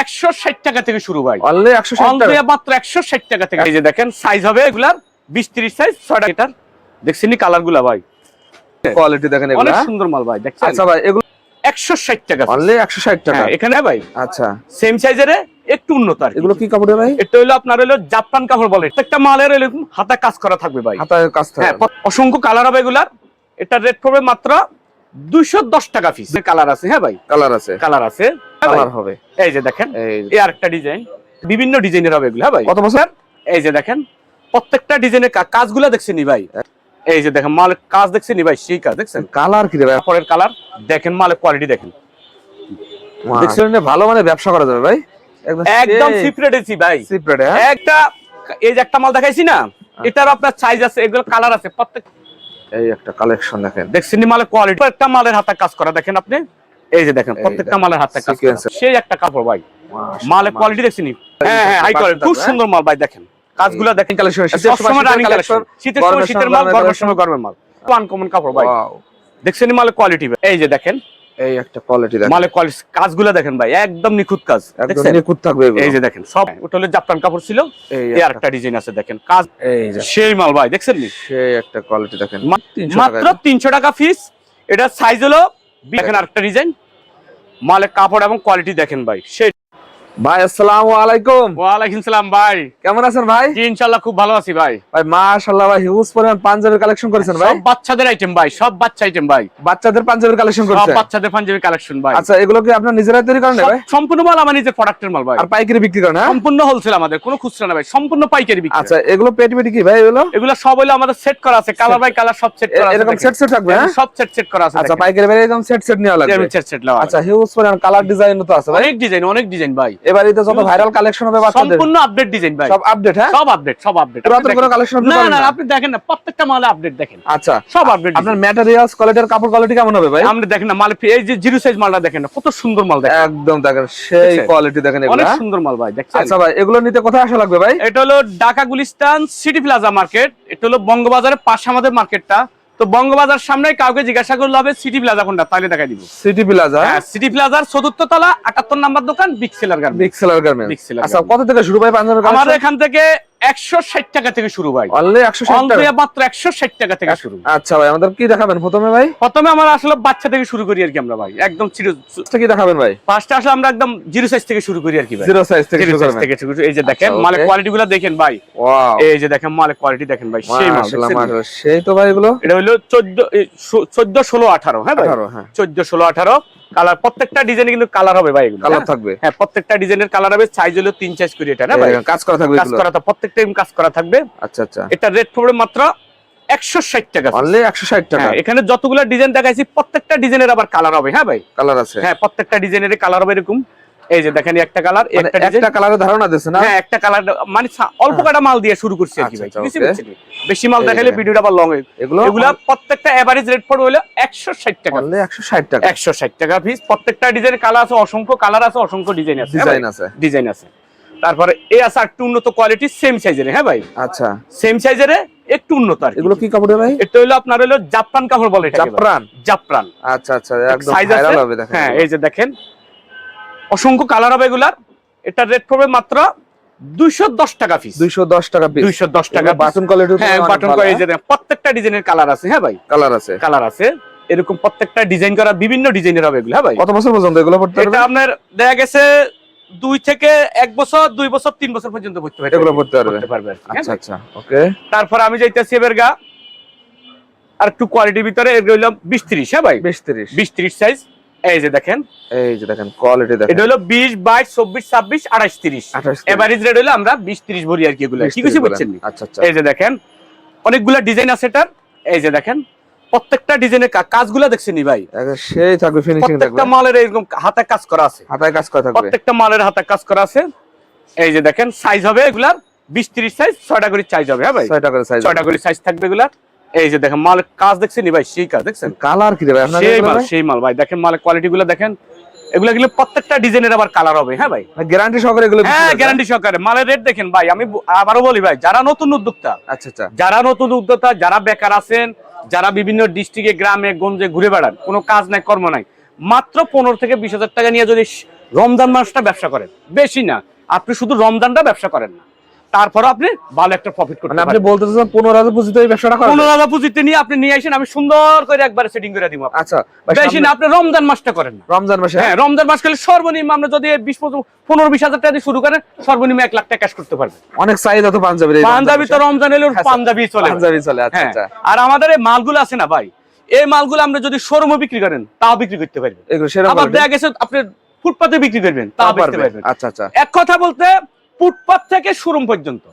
একশো ষাট টাকা থেকে শুরু ভাই। অনলি একশো মাত্র একশো ষাট টাকা থেকে। এই যে দেখেন সাইজ হবে এগুলার বিশ ত্রিশ সাইজ ছয়টা এটার দেখছেন কালারগুলা ভাই? কোয়ালিটি দেখেন অনেক সুন্দর মাল ভাই দেখছেন? আচ্ছা ভাই এগুলো একশো ষাট টাকা অনলি একশো ষাট টাকা। হ্যাঁ, এখানে ভাই। আচ্ছা। সেম সাইজের একটু উন্নত আর এগুলো কি কাপড়ে ভাই? এটা হলো আপনার হলো জাপান কাপড় বলে। প্রত্যেকটা মালের এরকম হাতা কাজ করা থাকবে ভাই। হাতায় কাজ থাকে হ্যাঁ অসংখ্য কালার হবে এগুলার। এটা রেট পড়বে মাত্র দুইশো দশ টাকা ফিস কালার আছে। হ্যাঁ ভাই। কালার আছে। কালার আছে? কালার হবে। এই যে দেখেন এই আরেকটা ডিজাইন। বিভিন্ন ডিজাইনের হবে এগুলো হ্যাঁ ভাই? কত বছর? এই যে দেখেন প্রত্যেকটা ডিজাইনের কাজগুলো দেখছেন ভাই? এই যে দেখেন মালের কাজ দেখছেন ভাই? সেই কাজ দেখছেন? কালার কি ভাই? কাপড়ের কালার দেখেন মালের কোয়ালিটি দেখেন। দেখছেন ভালো মানে ব্যবসা করা যাবে ভাই। একদম সিপ্রেট এসি ভাই। সিপ্রেট হ্যাঁ? একটা এই যে একটা মাল দেখাইছি না এটার আপনার সাইজ আছে এগুলো কালার আছে প্রত্যেক এই একটা কালেকশন দেখেন। দেখছেন মালের কোয়ালিটি একটা মালের হাতে কাজ করা দেখেন আপনি। এই যে দেখেন প্রত্যেকটা মালের হাতে কাজ। সেই একটা কাপড় ভাই মালের কোয়ালিটি দেখছেন হ্যাঁ হ্যাঁ হাই কোয়ালিটি খুব? সুন্দর মাল ভাই দেখেন। কাজগুলো দেখেন কালেকশন কালেকশন শীতের সময় শীতের মাল গরমের সময় গরমের মাল। আনকমন কাপড় ভাই। দেখছেন মালের কোয়ালিটি এই যে দেখেন। এই একটা কোয়ালিটি দেখেন। মালের কোয়ালিটি কাজগুলো দেখেন ভাই একদম নিখুঁত কাজ। একদম নিখুঁত থাকবে এই যে দেখেন সব ওটা হলো জাপান কাপড় ছিল এই আরেকটা ডিজাইন আছে দেখেন। কাজ এই যে। সেই মাল ভাই দেখছেন নি? সেই একটা কোয়ালিটি দেখেন। 300 মাত্র তিনশো টাকা ফিস এটা সাইজ হলো দেখেন আরেকটা ডিজাইন মালের কাপড় এবং কোয়ালিটি দেখেন ভাই। সেই ভাই আসসালামু আলাইকুম। ওয়ালাইকুম সালাম ভাই। কেমন আছেন ভাই? জি ইনশাল্লাহ খুব ভালো আছি ভাই। ভাই মাশাআল্লাহ ভাই হিউজ পরিমাণ পাঞ্জাবের কালেকশন করেছেন ভাই। সব বাচ্চাদের আইটেম ভাই সব বাচ্চা আইটেম ভাই। বাচ্চাদের পাঞ্জাবের কালেকশন সব করেছেন বাচ্চাদের পাঞ্জাবি কালেকশন ভাই। আচ্ছা এগুলো কি আপনারা নিজেরাই তৈরি করেন ভাই? সম্পূর্ণ মাল আমার নিজের প্রোডাক্টের মাল ভাই। আর পাইকারি বিক্রি করেন হ্যাঁ? সম্পূর্ণ হোলসেল আমাদের কোনো খুচরা না ভাই সম্পূর্ণ পাইকারি বিক্রি। আচ্ছা এগুলো পেটি পেটি কি ভাই এগুলো? এগুলো সব হলো আমাদের সেট করা আছে কালার বাই কালার সব সেট করা আছে এরকম সেট সেট থাকবে হ্যাঁ? সব সেট সেট করা আছে আচ্ছা পাইকারি ভাই এরকম সেট সেট নেওয়া লাগবে। সেট সেট দেওয়া আচ্ছা হিউজ পরিমাণ কালার ডিজাইন তো আছে ভাই। অনেক ডিজাইন অনেক ডিজাইন ভাই। এবারে যত ভাইরাল কালেকশন হবে বাচ্চাদের। সম্পূর্ণ আপডেট ডিজাইন ভাই। সব আপডেট হ্যাঁ? সব আপডেট সব আপডেট পুরাতন কোনো কালেকশন না না আপনি দেখেন না প্রত্যেকটা মালে আপডেট দেখেন। আচ্ছা সব আপডেট আপনার ম্যাটেরিয়ালস কোয়ালিটির কাপড় কোয়ালিটি কেমন হবে ভাই? আপনি দেখেন না মাল এই যে জিরো সাইজ মালটা দেখেন না কত সুন্দর মাল দেখেন। একদম দেখেন সেই কোয়ালিটি দেখেন এগুলো অনেক হ্যাঁ? সুন্দর মাল ভাই দেখছেন? আচ্ছা ভাই এগুলো নিতে কোথায় আসা লাগবে ভাই? এটা হলো Dhaka Gulistan city plaza market এটা হলো বঙ্গবাজারের পাশে আমাদের মার্কেটটা তো বঙ্গবাজার সামনে কাউকে জিজ্ঞাসা করলে হবে সিটি প্লাজা কোনটা? তাহলে দেখাই দিব। সিটি প্লাজা হ্যাঁ সিটি প্লাজার চতুর্থ তলা আটাত্তর নাম্বার দোকান big seller seller garments big seller garments আচ্ছা কত থেকে শুরু হয় পাঞ্জাবের আমাদের এখান থেকে একশো ষাট টাকা থেকে শুরু ভাই। অনলি 160 টাকা? মাত্র একশো ষাট টাকা থেকে শুরু। আচ্ছা ভাই আমাদের কি দেখাবেন? প্রথমে ভাই? প্রথমে আমরা আসলে বাচ্চা থেকে শুরু করি আর কি আমরা ভাই। একদম কি দেখাবেন ভাই? ফার্স্টে আসলে আমরা একদম জিরো সাইজ থেকে শুরু করি আর কি ভাই। জিরো সাইজ থেকে জিরো শুরু সাইজ থেকে শুরু এই যে দেখেন আচ্ছা, মালের. কোয়ালিটি গুলো দেখেন ভাই। ওয়াও এই যে দেখেন মালের কোয়ালিটি দেখেন ভাই সেই সেই তো ভাই এগুলো? এটা হলো চোদ্দ চোদ্দ ষোলো আঠারো হ্যাঁ ভাই? 18 হ্যাঁ। চোদ্দ ষোলো আঠারো। কালার প্রত্যেকটা ডিজাইনে কিন্তু কালার হবে ভাই এগুলো। কালার হ্যাঁ? থাকবে। হ্যাঁ প্রত্যেকটা ডিজাইনের কালার হবে সাইজ হলো তিন সাইজ করে এটা না ভাই? কাজ করা থাকবে কাজ করা তো প্রত্যেকটা কাজ করা থাকবে। আচ্ছা আচ্ছা। এটা রেট পড়বে মাত্র একশো ষাট টাকা অনলি 160 টাকা। হ্যাঁ এখানে যতগুলো ডিজাইন দেখাইছি প্রত্যেকটা ডিজাইনের আবার কালার হবে হ্যাঁ ভাই? কালার আছে। হ্যাঁ প্রত্যেকটা ডিজাইনের কালার হবে এরকম। এই যে দেখেন একটা কালার মানে একটা ডিজাইন একটা কালারের ধারণা না? হ্যাঁ একটা কালার মানে অল্প কটা মাল দিয়ে শুরু করছি আর কি আচ্ছা, ভাই। আচ্ছা? বেশি মাল দেখালে ভিডিওটা আবার লং হয়ে এগুলো এগুলা প্রত্যেকটা এভারেজ রেট পড়বে হলো একশো ষাট টাকা। অনলি 160 টাকা। টাকা পিস প্রত্যেকটা ডিজাইনের কালার আছে অসংখ্য কালার আছে অসংখ্য ডিজাইন আছে। ডিজাইন আছে। ডিজাইন আছে। তারপরে এই আছে একটু উন্নত কোয়ালিটি সেম সাইজের হ্যাঁ ভাই? আচ্ছা। সেম সাইজের একটু উন্নত আর এগুলো কি কাপড়ে ভাই? এটা হলো আপনার হলো জাপান কাপড় বলে ভাই। জাফরান জাফরান আচ্ছা আচ্ছা একদম সাইজ ভাইরাল আছে? হবে দেখেন। হ্যাঁ এই যে দেখেন। অসংখ্য কালার হবে এগুলার। এটা রেট পড়বে মাত্র দুইশো দশ টাকা পিস 210 টাকা পিস দুইশো দশ টাকা বাটন কোয়ালিটি হ্যাঁ বাটন প্রত্যেকটা ডিজাইনের কালার আছে হ্যাঁ ভাই? কালার আছে। কালার আছে। এরকম প্রত্যেকটা ডিজাইন করা বিভিন্ন ডিজাইনের হবে এগুলো হ্যাঁ ভাই? কত বছর পর্যন্ত এগুলো পড়তে এটা আপনার দেখা গেছে দুই থেকে এক বছর দুই বছর তিন বছর পর্যন্ত পড়তে পারবে। এগুলো পড়তে পারবে। পারবে আর কি, হ্যাঁ আচ্ছা আচ্ছা ওকে তারপর আমি যাইতেছি এবার গা আর একটু কোয়ালিটির ভিতরে বিশ ত্রিশ হ্যাঁ ভাই? 20 30 বিশ ত্রিশ সাইজ এই যে দেখেন। এই যে দেখেন কোয়ালিটি দেখেন। এটা হলো বিশ বাইশ চব্বিশ ছাব্বিশ আঠাশ তিরিশ। 28 এভারেজ রেট হলো আমরা বিশ ত্রিশ ভরি আর কি এগুলো। কি কিছু বুঝছেন নি? আচ্ছা আচ্ছা। এই যে দেখেন অনেকগুলা ডিজাইন আছে এটার। এই যে দেখেন প্রত্যেকটা ডিজাইনের কাজগুলা দেখছেন ভাই? সেই থাকবে ফিনিশিং থাকবে। প্রত্যেকটা মালের এরকম হাতে কাজ করা আছে। হাতায় কাজ করা থাকবে। প্রত্যেকটা মালের হাতে কাজ করা আছে। এই যে দেখেন সাইজ হবে এগুলার বিশ ত্রিশ সাইজ ছয়টা করে সাইজ হবে হ্যাঁ ভাই? 6 টাকার সাইজ ছয়টা করে সাইজ থাকবে এগুলার। এই যে দেখেন মালের কাজ দেখছেন ভাই? সেই কাজ দেখছেন? কালার কি ভাই? সেই মাল সেই মাল ভাই। দেখেন মালের কোয়ালিটি গুলো দেখেন। এগুলা গেলে প্রত্যেকটা ডিজাইনের আবার কালার হবে হ্যাঁ ভাই? গ্যারান্টি সহকারে এগুলো হ্যাঁ গ্যারান্টি সহকারে। মালের রেট দেখেন ভাই আমি আবারও বলি ভাই যারা নতুন উদ্যোক্তা আচ্ছা আচ্ছা। যারা নতুন উদ্যোক্তা যারা বেকার আছেন যারা বিভিন্ন ডিস্ট্রিক্টে গ্রামে গঞ্জে ঘুরে বেড়ান কোনো কাজ নাই কর্ম নাই মাত্র পনেরো থেকে বিশ হাজার টাকা নিয়ে যদি রমজান মাসটা ব্যবসা করেন বেশি না। আপনি শুধু রমজানটা ব্যবসা করেন না। তারপরে আপনি ভালো একটা প্রফিট করতে মানে আপনি পারেন বলতে চাচ্ছেন পনেরো হাজার পুঁজিতে এই ব্যবসাটা করেন পনেরো হাজার পুঁজিতে নিয়ে আপনি নিয়ে আসেন আমি সুন্দর করে একবার সেটিং করে দিব আচ্ছা বেশি না আপনি রমজান মাসটা করেন রমজান মাসে? হ্যাঁ রমজান মাস খেলে সর্বনিম্ন আমরা যদি বিশ পনেরো বিশ হাজার টাকা দিয়ে শুরু করেন সর্বনিম্ন এক লাখ টাকা ক্যাশ করতে পারবেন। অনেক চাহিদা তো রমজান পাঞ্জাবি তো রমজান এলে হ্যাঁ, পাঞ্জাবি চলে। পাঞ্জাবি চলে আচ্ছা হ্যাঁ আচ্ছা। আর আমাদের এই মালগুলো আছে না ভাই? এই মালগুলো আমরা যদি শোরুমে বিক্রি করেন তাও বিক্রি করতে পারবেন। আবার? দেখা গেছে আপনি ফুটপাতে বিক্রি করবেন তাও তাও বিক্রি পারবে। পারবেন। আচ্ছা আচ্ছা। এক কথা বলতে ফুটপাত থেকে শোরুম পর্যন্ত।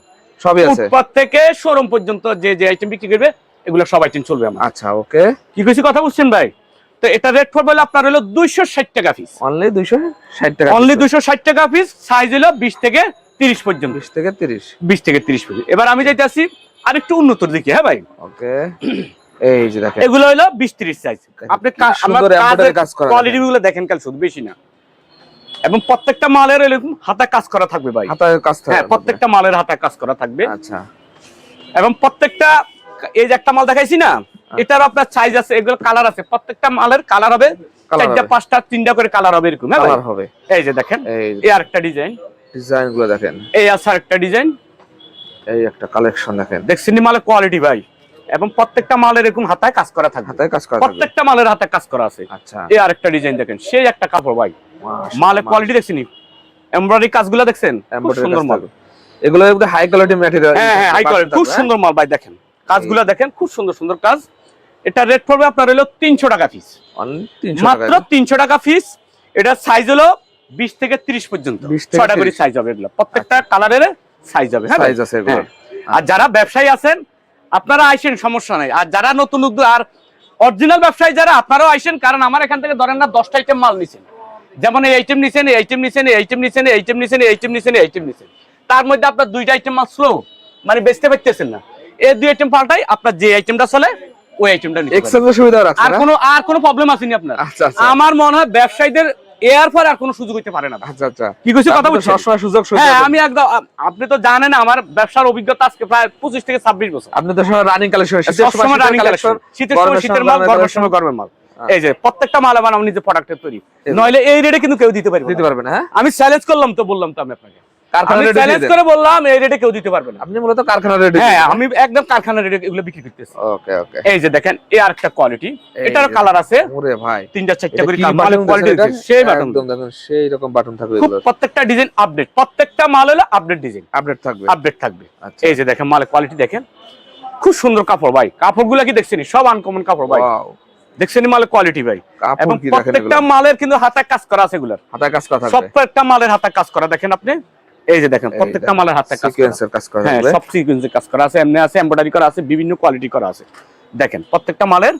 সবই আছে? ফুটপাত থেকে শোরুম পর্যন্ত যে যে আইটেম বিক্রি করবে এগুলো সব আইটেম চলবে আমার। আচ্ছা ওকে। কি কইছি কথা বুঝছেন ভাই? তো এটা রেট পড়বে হলো আপনার হলো দুইশো ষাট টাকা পিস অনলি দুইশো ষাট টাকা অনলি দুইশো ষাট টাকা পিস সাইজ হলো বিশ থেকে তিরিশ পর্যন্ত। বিশ থেকে তিরিশ। বিশ থেকে তিরিশ পর্যন্ত। এবার আমি যাইতে আসি আরেকটু উন্নতর দিকে হ্যাঁ ভাই? ওকে। এই যে দেখেন। এগুলো হলো বিশ তিরিশ সাইজ আপনি কাজ করা কোয়ালিটি গুলো দেখেন কাল শুধু বেশি না। এবং প্রত্যেকটা মালের এরকম হাতে কাজ করা থাকবে ভাই। হাতায় কাজ হ্যাঁ প্রত্যেকটা মালের হাতে কাজ করা থাকবে। আচ্ছা। এবং প্রত্যেকটা এই যে একটা মাল দেখাইছি না এটার আপনার সাইজ আছে এগুলো কালার আছে। প্রত্যেকটা মালের কালার হবে। চারটা পাঁচটা তিনটা করে কালার হবে এরকম হ্যাঁ কালার হবে। এই যে দেখেন এই এই আরেকটা ডিজাইন ডিজাইনগুলো দেখেন। এই আছে আরেকটা ডিজাইন এই একটা কালেকশন দেখেন। দেখছেন মালের কোয়ালিটি ভাই? এবং প্রত্যেকটা মালের এরকম হাতায় কাজ করা থাকে হাতায় কাজ করা প্রত্যেকটা মালের হাতে কাজ করা আছে। আচ্ছা। এই আরেকটা ডিজাইন দেখেন সেই একটা কাপড় ভাই। মালের কোয়ালিটি দেখছেন এমব্রয়ডারি কাজগুলো দেখছেন? খুব সুন্দর মাল। এগুলো হাই কোয়ালিটি ম্যাটেরিয়াল হ্যাঁ হ্যাঁ হাই কোয়ালিটি খুব সুন্দর মাল ভাই দেখেন। কাজগুলো দেখেন খুব সুন্দর সুন্দর কাজ। এটা রেট পড়বে আপনার হলো তিনশো টাকা পিস মাত্র তিনশো টাকা পিস এটা সাইজ হলো বিশ থেকে তিরিশ পর্যন্ত। 20 থেকে করে সাইজ হবে এগুলো। প্রত্যেকটা কালারের সাইজ হবে হ্যাঁ সাইজ আছে এগুলো হ্যাঁ। আর যারা ব্যবসায়ী আছেন আপনারা আইসেন সমস্যা নাই। আর যারা নতুন উদ্যোগ আর অরিজিনাল ব্যবসায়ী যারা আপনারাও আইসেন কারণ আমার এখান থেকে ধরেন না দশটা আইটেম মাল নিছেন। যেমন এই আইটেম নিছেন এই আইটেম নিছেন এই আইটেম নিছেন এই আইটেম নিছেন এই আইটেম নিছেন এই আইটেম নিছেন তার মধ্যে আপনার দুইটা আইটেম মাল স্লো মানে বেচতে পারতেছেন না। এই দুই আইটেম পাল্টাই আপনার যে আইটেমটা চলে ওই আইটেমটা। এক্সচেঞ্জের সুবিধা আর কোনো আর কোনো প্রবলেম আসেনি আপনার। আচ্ছা আচ্ছা। আমার মনে হয় ব্যবসায়ীদের এর পর আর কোনো সুযোগ হইতে পারে না। আচ্ছা আচ্ছা। কি কইছি কথা বলছেন? সবসময় সুযোগ হ্যাঁ আমি একদম আপনি তো জানেন আমার ব্যবসার অভিজ্ঞতা আজকে প্রায় পঁচিশ থেকে ছাব্বিশ বছর। আপনি তো সময় রানিং কালেকশন সবসময় রানিং কালেকশন শীতের সময় শীতের মাল গরমের সময়। গরমের মাল। এই যে প্রত্যেকটা মাল আমার আমার নিজের প্রোডাক্টের তৈরি। নইলে এই রেটে কিন্তু কেউ দিতে পারবে দিতে না। পারবেন হ্যাঁ? আমি চ্যালেঞ্জ করলাম তো বললাম তো আমি আপনাকে। আমি চ্যালেঞ্জ করে বললাম এই রেটে কেউ দিতে পারবে না। আপনি মূলত কারখানা রেটে হ্যাঁ আমি একদম কারখানা রেটে এগুলো বিক্রি করতেছি। ওকে ওকে। এই যে দেখেন এই আরেকটা কোয়ালিটি এই কালার আছে। ওরে ভাই তিনটা চারটা করে কি কোয়ালিটি সেই বাটন একদম দেখুন সেই রকম বাটন থাকবে খুব এগুলো প্রত্যেকটা ডিজাইন আপডেট প্রত্যেকটা মাল হলো আপডেট ডিজাইন আপডেট থাকবে। আপডেট থাকবে। আচ্ছা। এই যে দেখেন মালের কোয়ালিটি দেখেন। খুব সুন্দর কাপড় ভাই। কাপড়গুলো কি দেখছেন সব আনকমন কাপড় ভাই। দেখছেন মালের কোয়ালিটি ভাই। এবং প্রত্যেকটা মালের কিন্তু হাতে কাজ করা আছে এগুলার। হাতায় কাজ করা থাকবে। প্রত্যেকটা মালের হাতে কাজ করা দেখেন আপনি? এই যে দেখেন প্রত্যেকটা মালের হাতে কাজ করা। সিকোয়েন্সের কাজ করা হ্যাঁ সব সিকোয়েন্সে কাজ করা আছে এমনি আছে এমব্রয়ডারি করা আছে বিভিন্ন কোয়ালিটি করা আছে। দেখেন প্রত্যেকটা মালের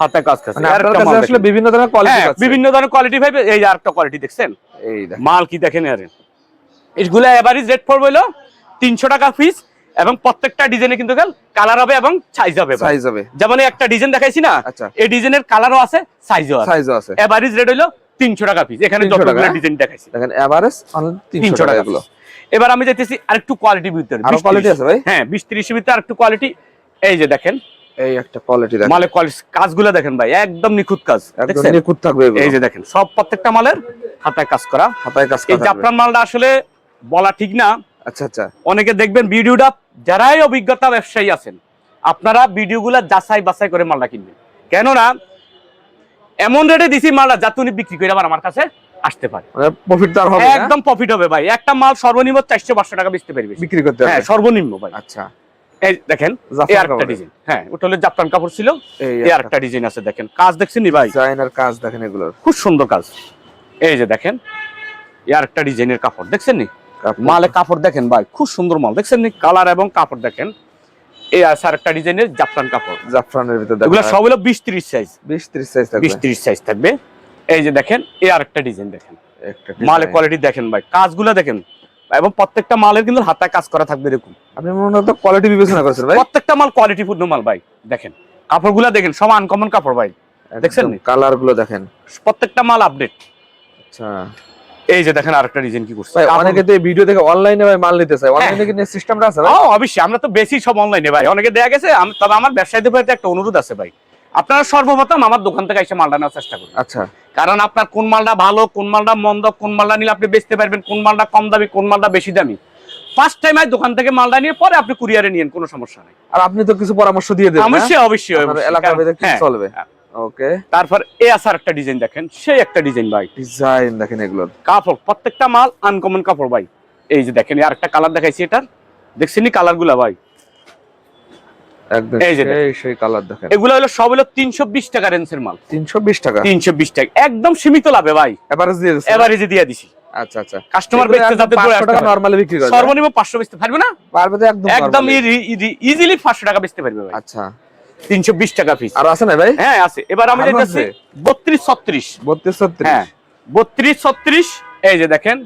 হাতে কাজ করা মানে আছে মাল আসলে বিভিন্ন ধরনের কোয়ালিটি হ্যাঁ, আছে বিভিন্ন ধরনের কোয়ালিটি ভাই এই যে আরেকটা কোয়ালিটি দেখছেন? এই দেখেন। মাল কি দেখেন আরে এগুলো এভারেজ রেট পড়বে হলো তিনশো টাকা পিস এবং প্রত্যেকটা ডিজাইনে কিন্তু কালার হবে এবং সাইজ হবে সাইজ হবে। যেমন একটা ডিজাইন দেখাইছি না আচ্ছা। এই ডিজাইনের কালারও আছে সাইজও আছে। সাইজও আছে। এভারেজ রেট হলো তিনশো টাকা পিস এখানে 300 যতগুলো ডিজাইন দেখাইছি। দেখেন এভারেজ অনলি 300 তিনশো টাকা piece। এবার আমি যাইতেছি আরেকটু কোয়ালিটি ভিতরে। আরও 20 কোয়ালিটি আছে ভাই? হ্যাঁ বিশ ত্রিশ ভিতরে আরেকটু কোয়ালিটি এই যে দেখেন এই একটা কোয়ালিটি দেখেন। মালের কোয়ালিটি কাজগুলো দেখেন ভাই একদম নিখুঁত কাজ একদম নিখুঁত থাকবে এই যে দেখেন সব প্রত্যেকটা মালের হাতায় কাজ করা। হাতায় কাজ এই করা থাকবে। জাফরান মালটা আসলে বলা ঠিক না আচ্ছা আচ্ছা। অনেকে দেখবেন ভিডিওটা যারাই অভিজ্ঞতা ব্যবসায়ী আছেন আপনারা ভিডিওগুলো যাচাই বাছাই করে মালটা কিনবেন। কেননা এমন রেটে দিছি মালটা যাতে উনি বিক্রি করে আবার আমার কাছে আসতে পারে। মানে প্রফিট তো হবে একদম প্রফিট হবে ভাই। একটা মাল সর্বনিম্ন টাকা বেচতে পারবে। বিক্রি করতে হ্যাঁ সর্বনিম্ন ভাই। আচ্ছা। এই দেখেন এই আরেকটা ডিজাইন হ্যাঁ ওটা হলো জাপান কাপড় ছিল। এই এই আরেকটা। ডিজাইন আছে দেখেন। কাজ দেখছেন ভাই? ডিজাইনার কাজ দেখেন এগুলোর। খুব সুন্দর কাজ। এই যে দেখেন এই আরেকটা ডিজাইনের কাপড়। দেখছেন নি। মালে কাপড় দেখেন ভাই খুব সুন্দর মাল। দেখছেন কালার এবং কাপড় দেখেন। এই আছে আরেকটা ডিজাইনের জাপান কাপড়। জাফরানের ভিতর এগুলো দেখেন সব হলো বিশ ত্রিশ সাইজ 20 30 সাইজ বিশ ত্রিশ সাইজ থাকবে। এই যে দেখেন এই আরেকটা ডিজাইন দেখেন। মালের কোয়ালিটি দেখেন ভাই কাজগুলো দেখেন। এবং প্রত্যেকটা মালের কিন্তু হাতায় কাজ করা থাকবে এরকম। আপনি মূলত কোয়ালিটি বিবেচনা করছেন ভাই? প্রত্যেকটা মাল কোয়ালিটিপূর্ণ মাল ভাই দেখেন। কাপড়গুলো দেখেন সব আনকমন কাপড় ভাই। দেখছেন নি? কালারগুলো দেখেন। প্রত্যেকটা মাল আপডেট আচ্ছা। এই যে দেখেন আরেকটা ডিজাইন কি করছে। ভাই অনেকে তো এই ভিডিও দেখে অনলাইনে ভাই মাল নিতে চায়। অনলাইনে কি সিস্টেমটা আছে ভাই? অবশ্যই আমরা তো বেশি সব অনলাইনে ভাই। অনেকে দেয়া গেছে তবে আমার ব্যবসায়ীদের প্রতি একটা অনুরোধ আছে ভাই। আপনারা সর্বপ্রথম আমার দোকান থেকে এসে মালটা নেওয়ার চেষ্টা করুন। আচ্ছা। কারণ আপনার কোন মালটা ভালো কোন মালটা মন্দ কোন মালটা নিলে আপনি বেচতে পারবেন কোন মালটা কম দামি কোন মালটা বেশি দামি। ফার্স্ট টাইম আই দোকান থেকে মালটা নিয়ে পরে আপনি কুরিয়ারে নিয়েন কোনো সমস্যা নেই। আর আপনি তো কিছু পরামর্শ দিয়ে দেবেন হ্যাঁ? অবশ্যই অবশ্যই। আপনার অবশ্যই। এলাকা হ্যাঁ, চলবে। হ্যাঁ। ওকে তারপর এ আসার একটা ডিজাইন দেখেন সেই একটা ডিজাইন ভাই। ডিজাইন দেখেন এগুলোর কাপড় প্রত্যেকটা মাল আনকমন কাপড় ভাই। এই যে দেখেন আর একটা কালার দেখাইছি এটার। দেখছেন কালারগুলা ভাই? এগুলো হলো সব হলো তিনশো বিশ টাকা রেঞ্জের মাল। তিনশো বিশ টাকা? তিনশো বিশ টাকা। একদম সীমিত লাভে ভাই। এভারেজ দিয়ে এভারেজে দিয়ে দিছি। আচ্ছা আচ্ছা। কাস্টমার বেচতে যাতে 500 টাকা নরমালি বিক্রি করে সর্বনিম্ন পাঁচশো বেচতে পারবে না? পারবে তো একদম একদম ইজিলি পাঁচশো টাকা বেচতে পারবে ভাই। আচ্ছা। তিনশো বিশ টাকা পিস আর আছে না ভাই? হ্যাঁ আছে। এবার আমি আছে? বত্রিশ ছত্রিশ। বত্রিশ ছত্রিশ। হ্যাঁ বত্রিশ ছত্রিশ। এই যে দেখেন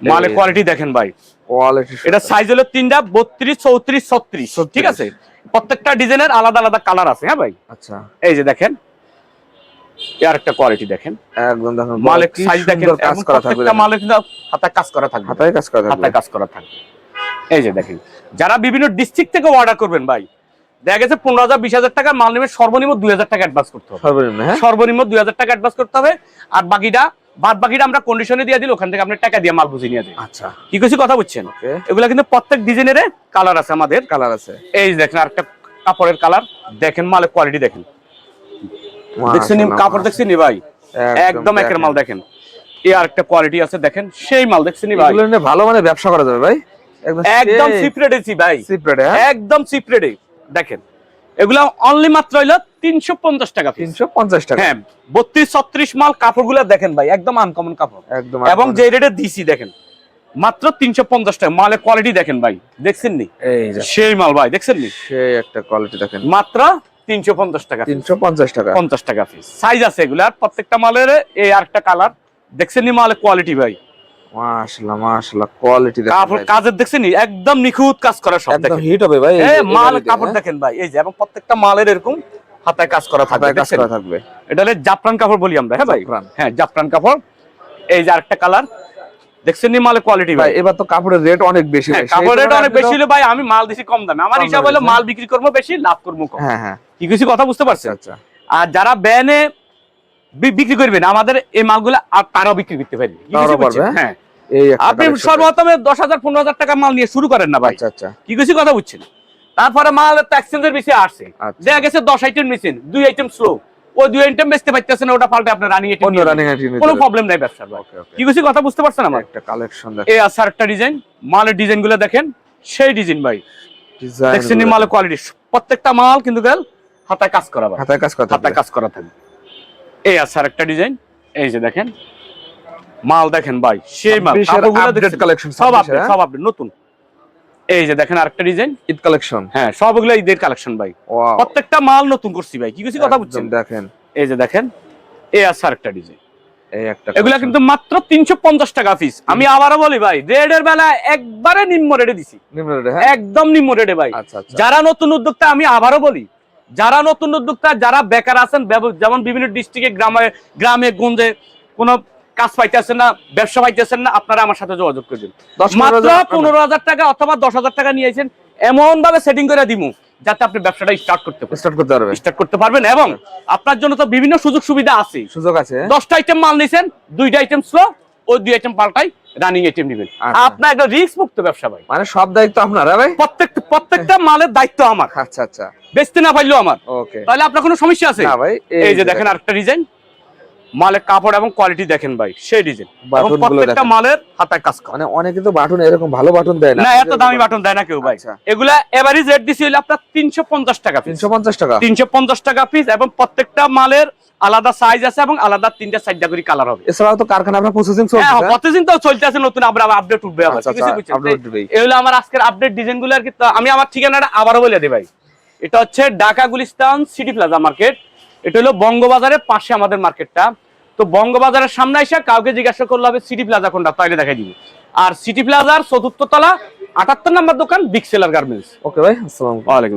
মালের কোয়ালিটি দেখেন ভাই। কোয়ালিটি এটা সাইজ হলো তিনটা বত্রিশ চৌত্রিশ ছত্রিশ। 36 ঠিক আছে? প্রত্যেকটা ডিজাইনের আলাদা আলাদা কালার আছে হ্যাঁ ভাই? আচ্ছা। এই যে দেখেন আর একটা কোয়ালিটি দেখেন। একদম দেখেন মালের কি সাইজ দেখেন কাজ করা থাকবে প্রত্যেকটা মালের কিন্তু কাজ করা থাকবে। কাজ করা থাকবে। কাজ করা থাকবে। এই যে দেখেন যারা বিভিন্ন ডিস্ট্রিক্ট থেকে অর্ডার করবেন ভাই দেখা গেছে পনেরো হাজার বিশ হাজার টাকার মাল নেবে সর্বনিম্ন দুই হাজার টাকা অ্যাডভান্স করতে হবে। সর্বনিম্ন হ্যাঁ? দুই হাজার টাকা অ্যাডভান্স করতে হবে। আর বাকিটা বাদ বাকিটা আমরা কন্ডিশনে দিয়ে দিলে ওখান থেকে টাকা দিয়ে মাল নিয়ে যাই আচ্ছা। কি কিছু কথা বুঝছেন? এগুলা কিন্তু প্রত্যেক ডিজাইনের কালার আছে আমাদের। কালার আছে। এই দেখেন আরেকটা কাপড়ের কালার দেখেন মালের কোয়ালিটি দেখেন। দেখছেন কাপড় দেখছেন নি ভাই? একদম একের মাল দেখেন। এই আরেকটা কোয়ালিটি আছে দেখেন। সেই মাল দেখছেন নি ভাই? এগুলো ভালো মানে ব্যবসা করা যাবে ভাই। একদম চিপ ভাই। চিপ রেটে হ্যাঁ? একদম চিপ রেটে দেখেন এগুলা অনলি মাত্র হইল তিনশো পঞ্চাশ টাকা তিনশো পঞ্চাশ টাকা। হ্যাঁ বত্রিশ ছত্রিশ মাল কাপড়গুলা দেখেন ভাই একদম আনকমন কাপড়। একদম এবং যে রেটে দিছি দেখেন মাত্র তিনশো পঞ্চাশ টাকা মালের কোয়ালিটি দেখেন ভাই দেখছেন নি? সেই মাল ভাই দেখছেন নি? সেই একটা কোয়ালিটি দেখেন। মাত্র তিনশো পঞ্চাশ টাকা তিনশো পঞ্চাশ টাকা। পঞ্চাশ টাকা পিস সাইজ আছে এগুলার প্রত্যেকটা মালের এই আরেকটা কালার দেখছেন নি মালের কোয়ালিটি ভাই? মাশাআল্লাহ মাশাআল্লাহ কোয়ালিটি দেখেন কাজের দেখছেন একদম নিখুঁত কাজ করা সব একদম হিট হবে ভাই এই যে- মাল কাপড় হ্যাঁ? দেখেন ভাই এই যে এবং প্রত্যেকটা মালের এরকম হাতায় কাজ করা থাকবে কাজ করা থাকবে। এটা হলে জাফরান কাপড় বলি আমরা হ্যাঁ ভাই? হ্যাঁ জাফরান কাপড়। এই যে আরেকটা কালার দেখছেন নি মালের কোয়ালিটি ভাই? এবার তো কাপড়ের রেট অনেক বেশি হ্যাঁ। কাপড়ের রেট অনেক বেশি তো- ভাই আমি মাল দিছি কম দামে। আমার হিসাব হলো মাল বিক্রি করব বেশি লাভ করব কম। হ্যাঁ হ্যাঁ। কি কিছু কথা বুঝতে পারছেন? আচ্ছা আর যারা ব্যানে বিক্রি করবেন। আমাদের এই মালগুলো আর তারাও বিক্রি করতে পারবে। বুঝছেন? পারবে, হ্যাঁ। আপনি সর্বপ্রথমে দশ হাজার পনেরো হাজার টাকা মাল নিয়ে শুরু করেন না ভাই। আচ্ছা আচ্ছা। কি কিছু কথা বুঝছেন? তারপরে মাল এক্সচেঞ্জের বিষয়ে আসছে। দেখা গেছে দশ আইটেম নিছেন দুই আইটেম স্লো ওই দুই আইটেম বেচতে পারতেছেন না, ওটা পাল্টে আপনার রানিং আইটেম কোনো প্রবলেম নাই ব্যবসার ভাই। ওকে ওকে কি কিছু কথা বুঝতে পারছেন আমার? একটা কালেকশন দেখ এই আছে একটা ডিজাইন মালের ডিজাইনগুলো দেখেন। সেই ডিজাইন ভাই। দেখছেন মালের কোয়ালিটি প্রত্যেকটা মাল কিন্তু গেল হাতায় কাজ করা হাতায় কাজ করা হাতায় কাজ করা থাকবে। এই আছে একটা ডিজাইন এই যে দেখেন। মাল দেখেন ভাই সেই মাল। 26 এর কাপড়গুলো update দেখছেন? সব 26 আপডেট হ্যাঁ? সব আপডেট নতুন। এই যে দেখেন আরেকটা ডিজাইন ঈদ কালেকশন হ্যাঁ সবগুলো ঈদের কালেকশন ভাই। প্রত্যেকটা মাল নতুন করছি ভাই। কি কিছু কথা বুঝছেন? দেখেন। এই যে দেখেন এই আছে আরেকটা ডিজাইন এই একটা এগুলা কিন্তু মাত্র তিনশো পঞ্চাশ টাকা পিস আমি আবারও বলি ভাই রেডের বেলা একবারে নিম্ন রেটে দিছি। হ্যাঁ? একদম নিম্ন রেটে ভাই। আচ্ছা আচ্ছা। যারা নতুন উদ্যোক্তা আমি আবারও বলি যারা নতুন উদ্যোক্তা যারা বেকার আছেন যেমন বিভিন্ন ডিস্ট্রিক্টে গ্রামে গ্রামে গঞ্জে কোনো কাজ পাইতেছেন না ব্যবসা পাইতেছেন না আপনারা আমার সাথে যোগাযোগ করবেন মাত্র হাজার- পনেরো হাজার টাকা অথবা দশ হাজার টাকা নিয়েছেন এমন ভাবে সেটিং করে দিমু যাতে আপনি ব্যবসাটা স্টার্ট করতে স্টার্ট করতে পারবে স্টার্ট করতে পারবেন এবং আপনার জন্য তো বিভিন্ন সুযোগ সুবিধা আছে। সুযোগ আছে? দশটা আইটেম মাল নিয়েছেন দুইটা আইটেম স্লো ওই দুই আইটেম পাল্টাই রানিং এটিএম নেবেন। নিবেন আপনার একটা রিস্ক মুক্ত ব্যবসা ভাই। মানে সব দায়িত্ব আপনার ভাই? প্রত্যেক প্রত্যেকটা মালের দায়িত্ব আমার। আচ্ছা আচ্ছা। বেচতে না পারলেও আমার। ওকে তাহলে আপনার কোনো সমস্যা আছে? না ভাই এই যে দেখেন আরেকটা ডিজাইন মালের কাপড় এবং কোয়ালিটি দেখেন ভাই সেই ডিজাইন প্রত্যেকটা মালের হাতায় কাজ করা। মানে অনেকে তো বাটন এরকম ভালো বাটন দেয় না। না এত দামি বাটন দেয় না কেউ ভাই। আচ্ছা। এগুলা এভারেজ রেট দিছি হলো আপনার তিনশো পঞ্চাশ টাকা পিস তিনশো পঞ্চাশ টাকা? তিনশো পঞ্চাশ টাকা পিস এবং প্রত্যেকটা মালের আলাদা সাইজ আছে এবং আলাদা তিনটা সাইডটা করে কালার হবে। এছাড়াও তো কারখানা আপনার প্রসেসিং চলছে হ্যাঁ চলছে প্রতিদিন তো চলতে আছে নতুন আবার আপডেট উঠবে আবার। আচ্ছা, আচ্ছা, update এগুলো আমার আজকের আপডেট ডিজাইনগুলো আর কি। আমি আমার ঠিকানাটা আবারও বলে দিই ভাই। এটা হচ্ছে Dhaka Gulistan city plaza market এটা হলো বঙ্গবাজারের পাশে আমাদের মার্কেটটা। তো বঙ্গবাজারের সামনে এসে কাউকে জিজ্ঞাসা করলে হবে সিটি প্লাজা কোনটা তাইলে দেখাই দিব। আর সিটি প্লাজার চতুর্থ তলা আটাত্তর নাম্বার দোকান বিগ সেলার গার্মেন্টস ওকে ভাই আসসালাম ওয়ালাইকুম